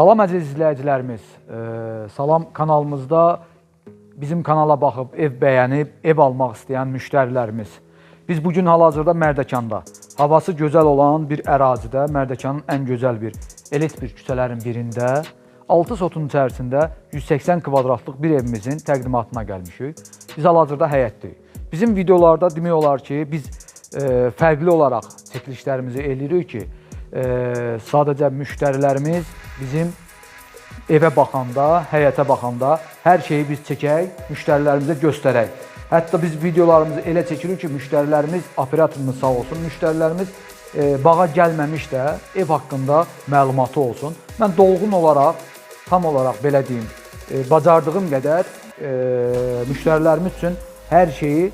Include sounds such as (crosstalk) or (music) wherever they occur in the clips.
Salam əziz izləyicilərimiz. Ee, Salam kanalımızda bizim kanala baxıb ev bəyənib ev almaq istəyən müştərilərimiz. Biz bu gün hal-hazırda Mərdəkanda, havası gözəl olan bir ərazidə, Mərdəkanın ən gözəl bir elit bir küçələrin birində 6 sotun içərisində 180 kvadratlıq bir evimizin təqdimatına gəlmişik. Biz hal-hazırda həyətdəyik. Bizim videolarda demək olar ki, biz e, fərqli olaraq çəkilişlərimizi eləyirik ki, e, sadəcə müştərilərimiz bizim evə baxanda, həyətə baxanda hər şeyi biz çəkək, müştərilərimizə göstərək. Hətta biz videolarımızı elə çəkirik ki, müştərilərimiz, operatorumuz sağ olsun, müştərilərimiz e, bağa gəlməmiş də ev haqqında məlumatı olsun. Mən dolğun olaraq, tam olaraq belə deyim, e, bacardığım qədər e, müştərilərimiz üçün hər şeyi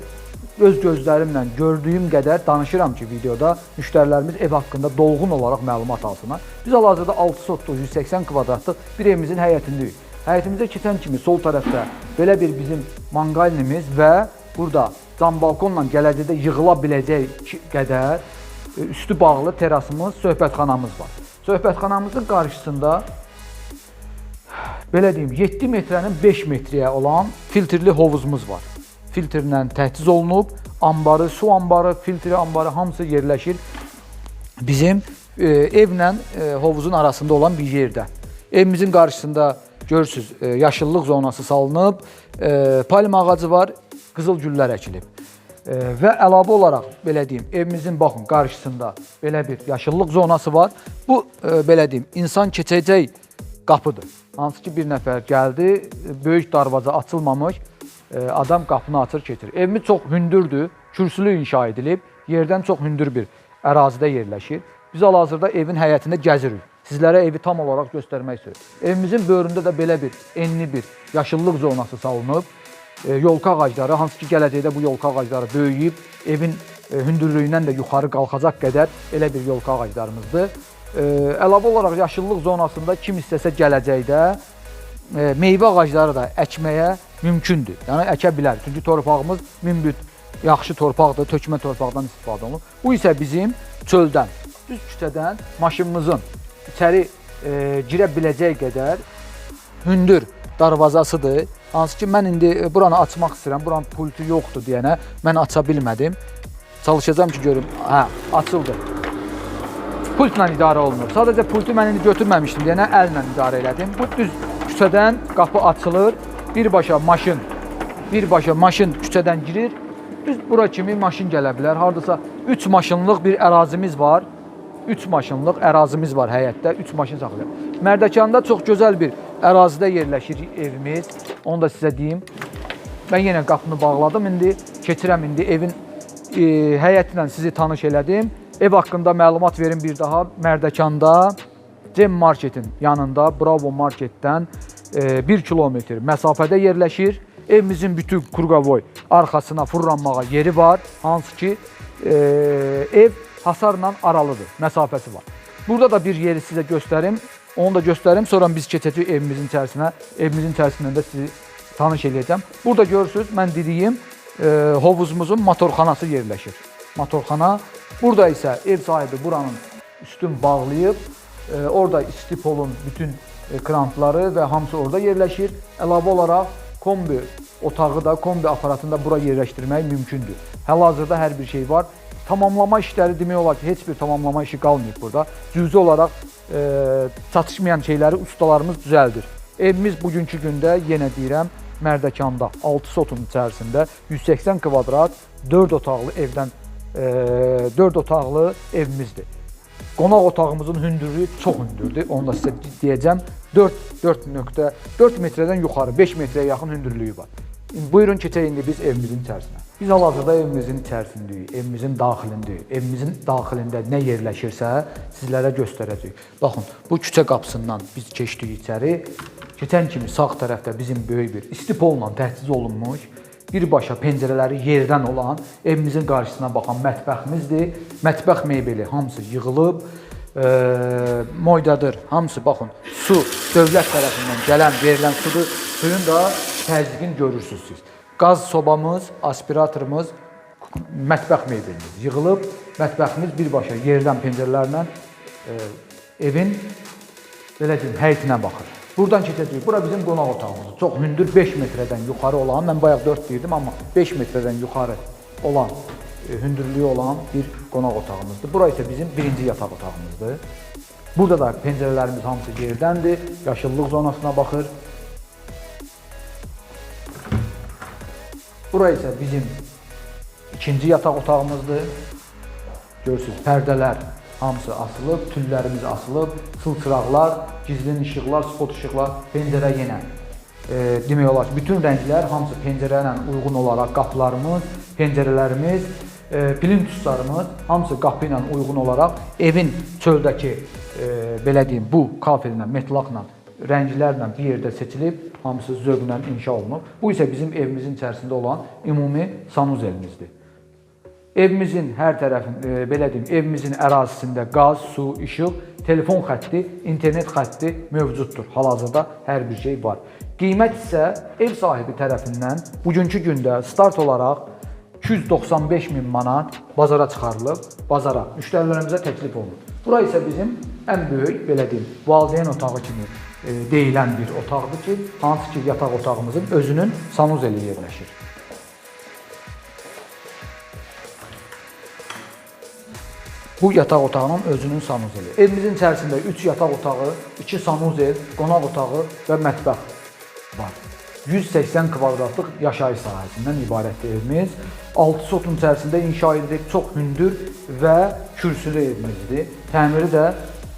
öz gözlərimlə gördüyüm qədər danışıram ki, videoda müştərilərimiz ev haqqında dolğun olaraq məlumat alsınlar. Biz hal-hazırda 6 sotluq 180 kvadratlıq bir evimizin həyətindəyik. Həyətimizə keçən kimi sol tərəfdə belə bir bizim manqalnimiz və burada cam balkonla gələcəkdə yığıla biləcək qədər e, üstü bağlı terasımız, söhbətxanamız var. Söhbətxanamızın qarşısında (sighs) belə deyim, 7 metrənin 5 metrəyə olan filtrli hovuzumuz var. Filtrlə təchiz olunub, anbarı, su anbarı, filtri anbarı hamısı yerləşir bizim e, evlə e, hovuzun arasında olan bir yerdə. Evimizin qarşısında görürsüz, e, yaşıllıq zonası salınıb, e, palma ağacı var, qızıl güllər əkilib. E, və əlavə olaraq belə deyim, evimizin baxın qarşısında belə bir yaşıllıq zonası var. Bu e, belə deyim, insan keçəcək qapıdır. Hansı ki bir nəfər gəldi, e, böyük darvaza açılmamış, adam qapını açır, keçir. Evimiz çox hündürdür, kürsülü inşa edilib, yerdən çox hündür bir ərazidə yerləşir. Biz hal-hazırda evin həyətində gəzirik. Sizlərə evi tam olaraq göstərmək istəyirik. Evimizin böyründə də belə bir enli bir yaşıllıq zonası salınıb. E, yolka ağacları, hansı ki gələcəkdə bu yolka ağacları böyüyüb, evin e, hündürlüyündən də yuxarı qalxacaq qədər elə bir yolka ağaclarımızdır. E, əlavə olaraq yaşıllıq zonasında kim istəsə gələcəkdə e, meyvə ağacları da əkməyə mümkündür. Yəni əkə bilər. Çünki torpağımız münbit yaxşı torpaqdır, tökmə torpaqdan istifadə olunur. Bu isə bizim çöldən, düz küçədən maşınımızın içəri e, girə biləcək qədər hündür darvazasıdır. Hansı ki mən indi e, buranı açmaq istəyirəm. Buranın pultu yoxdur deyənə mən aça bilmədim. Çalışacağam ki görüm. Hə, açıldı. Pultla idarə olunur. Sadəcə pultu mən indi götürməmişdim deyənə əllə idarə elədim. Bu düz küçədən qapı açılır. Birbaşa maşın, birbaşa maşın küçədən girir. Düz bura kimi maşın gələ bilər. Hardasa 3 maşınlıq bir ərazimiz var. 3 maşınlıq ərazimiz var həyətdə. 3 maşın saxlayır. Mərdəkanda çox gözəl bir ərazidə yerləşir evimiz. Onu da sizə deyim. Mən yenə qapını bağladım. İndi keçirəm indi evin e, həyəti sizi tanış elədim. Ev haqqında məlumat verim bir daha. Mərdəkanda Cem Marketin yanında Bravo Marketdən 1 kilometr məsafədə yerləşir. Evimizin bütün Kurqavoy arxasına fırlanmağa yeri var. Hansı ki e, ev hasarla aralıdır, məsafəsi var. Burada da bir yeri sizə göstərim. Onu da göstərim. Sonra biz keçəcəyik evimizin içərisinə. Evimizin içərisindən də sizi tanış eləyəcəm. Burada görürsüz, mən dediyim e, hovuzumuzun motorxanası yerləşir. Motorxana. Burada isə ev sahibi buranın üstün bağlayıb, e, orada istipolun bütün e, krantları və hamısı orada yerləşir. Əlavə olaraq kombi otağı da, kombi aparatını da bura yerləşdirmək mümkündür. Hal-hazırda hər bir şey var. Tamamlama işləri demək olar ki, heç bir tamamlama işi qalmayıb burada. Cüzi olaraq e, çatışmayan şeyləri ustalarımız düzəldir. Evimiz bugünkü gündə yenə deyirəm, Mərdəkanda 6 sotun içərisində 180 kvadrat 4 otaqlı evdən e, 4 otaqlı evimizdir. Qonaq otağımızın hündürlüyü çox hündürdür. Onu da sizə deyəcəm. 4 4.4 metrədən yuxarı 5 metrəyə yaxın hündürlüyü var. Buyurun keçək indi biz evimizin içərisinə. Biz hal-hazırda evimizin içərisindəyik, evimizin daxilindəyik. Evimizin daxilində nə yerləşirsə sizlərə göstərəcəyik. Baxın, bu küçə qapısından biz keçdik içəri. Keçən kimi sağ tərəfdə bizim böyük bir istipolla təchiz olunmuş birbaşa pəncərələri yerdən olan evimizin qarşısına baxan mətbəximizdir. Mətbəx mebeli hamısı yığılıb, e, moydadır. Hamısı baxın, su dövlət tərəfindən gələn, verilən sudur. Suyun da təzyiqini görürsüz siz. Qaz sobamız, aspiratorumuz, mətbəx mebelimiz yığılıb. Mətbəximiz birbaşa yerdən pəncərələrlə e, evin belə deyim, həyətinə baxır. Buradan keçəcəyik. Bura bizim qonaq otağımızdır. Çox hündür 5 metrdən yuxarı olan, mən bayaq 4 deyirdim, amma 5 metrdən yuxarı olan, e, hündürlüyü olan bir qonaq otağımızdır. Bura isə bizim birinci yataq otağımızdır. Burada da pəncərələrimiz hamısı yerdəndir. Yaşıllıq zonasına baxır. Bura isə bizim ikinci yataq otağımızdır. Görürsüz, pərdələr hamısı asılıb, tüllərimiz asılıb, sılçıraqlar, gizlin işıqlar, spot işıqlar, pəncərə yenə e, demək olar ki, bütün rənglər hamısı pəncərə ilə uyğun olaraq qapılarımız, pəncərələrimiz, e, plintuslarımız hamısı qapı ilə uyğun olaraq evin çöldəki e, belə deyim, bu kafellə, metlaqla, rənglərlə bir yerdə seçilib, hamısı zövqlə inşa olunub. Bu isə bizim evimizin içərisində olan ümumi sanuzelimizdir. Evimizin hər tərəfin e, belə deyim, evimizin ərazisində qaz, su, işıq, telefon xətti, internet xətti mövcuddur. Hal-hazırda hər bir şey var. Qiymət isə ev sahibi tərəfindən bugünkü gündə start olaraq 295 min manat bazara çıxarılıb, bazara müştərilərimizə təklif olunur. Bura isə bizim ən böyük, belə deyim, valideyn otağı kimi e, deyilən bir otaqdır ki, hansı ki yataq otağımızın özünün sanuzeli yerləşir. Bu yataq otağının özünün sanuzeli. Evimizin içərisində 3 yataq otağı, 2 sanuzel, qonaq otağı və mətbəx var. 180 kvadratlıq yaşayış sahəsindən ibarətdir evimiz. 6 sotun içərisində inşa edilib çox hündür və kürsülü evimizdir. Təmiri də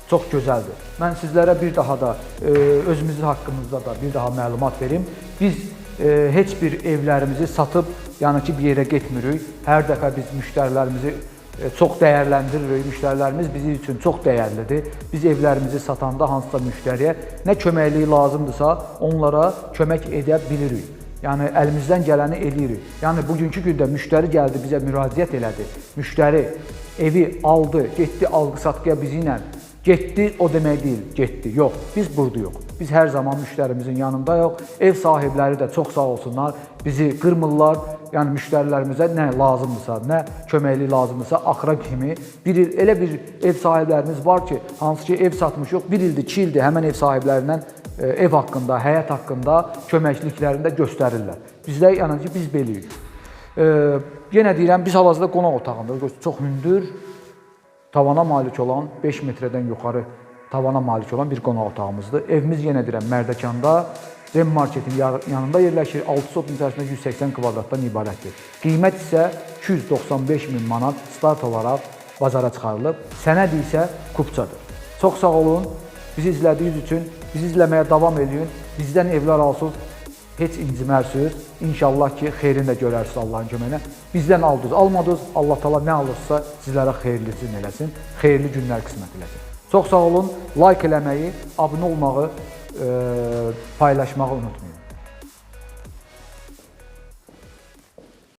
çox gözəldir. Mən sizlərə bir daha da e, özümüzün haqqımızda da bir daha məlumat verim. Biz e, heç bir evlərimizi satıb, yəni ki, bir yerə getmirik. Hər dəfə biz müştərilərimizi e, çox dəyərləndiririk. Müştərilərimiz bizim üçün çox dəyərlidir. Biz evlərimizi satanda hansısa müştəriyə nə köməkliyi lazımdırsa, onlara kömək edə bilirik. Yəni əlimizdən gələni eləyirik. Yəni bugünkü gündə müştəri gəldi, bizə müraciət elədi. Müştəri evi aldı, getdi alqı-satqıya bizi ilə Getdi o demək deyil, getdi. Yox, biz burdayıq. Biz hər zaman müştərimizin yanındayıq. Ev sahibləri də çox sağ olsunlar, bizi qırmırlar. Yəni müştərilərimizə nə lazımdırsa, nə köməklik lazımdırsa, axıra kimi bir il elə bir ev sahiblərimiz var ki, hansı ki ev satmışıq, bir ildir, iki ildir həmən ev sahiblərindən e, ev haqqında, həyat haqqında köməkliklərini də göstərirlər. Bizdə yəni ki, biz beləyik. E, yenə deyirəm, biz hal-hazırda qonaq otağındayıq. Çox hündür, tavana malik olan 5 metrdən yuxarı tavana malik olan bir qonaq otağımızdır. Evimiz yenə deyirəm Mərdəkanda Rem marketin yanında yerləşir. 6 sotun içərisində 180 kvadratdan ibarətdir. Qiymət isə 295 min manat start olaraq bazara çıxarılıb. Sənəd isə kupçadır. Çox sağ olun. Bizi izlədiyiniz üçün bizi izləməyə davam edin. Bizdən evlər alsınız. Heç incimərsiniz. İnşallah ki, xeyrini də görərsiniz Allahın köməyi ilə. Bizdən aldınız, almadınız. Allah Taala nə alırsa sizlərə xeyirlisini eləsin. Xeyirli günlər qismət eləsin. Çox sağ olun. Like eləməyi, abunə olmağı, e, paylaşmağı unutmayın.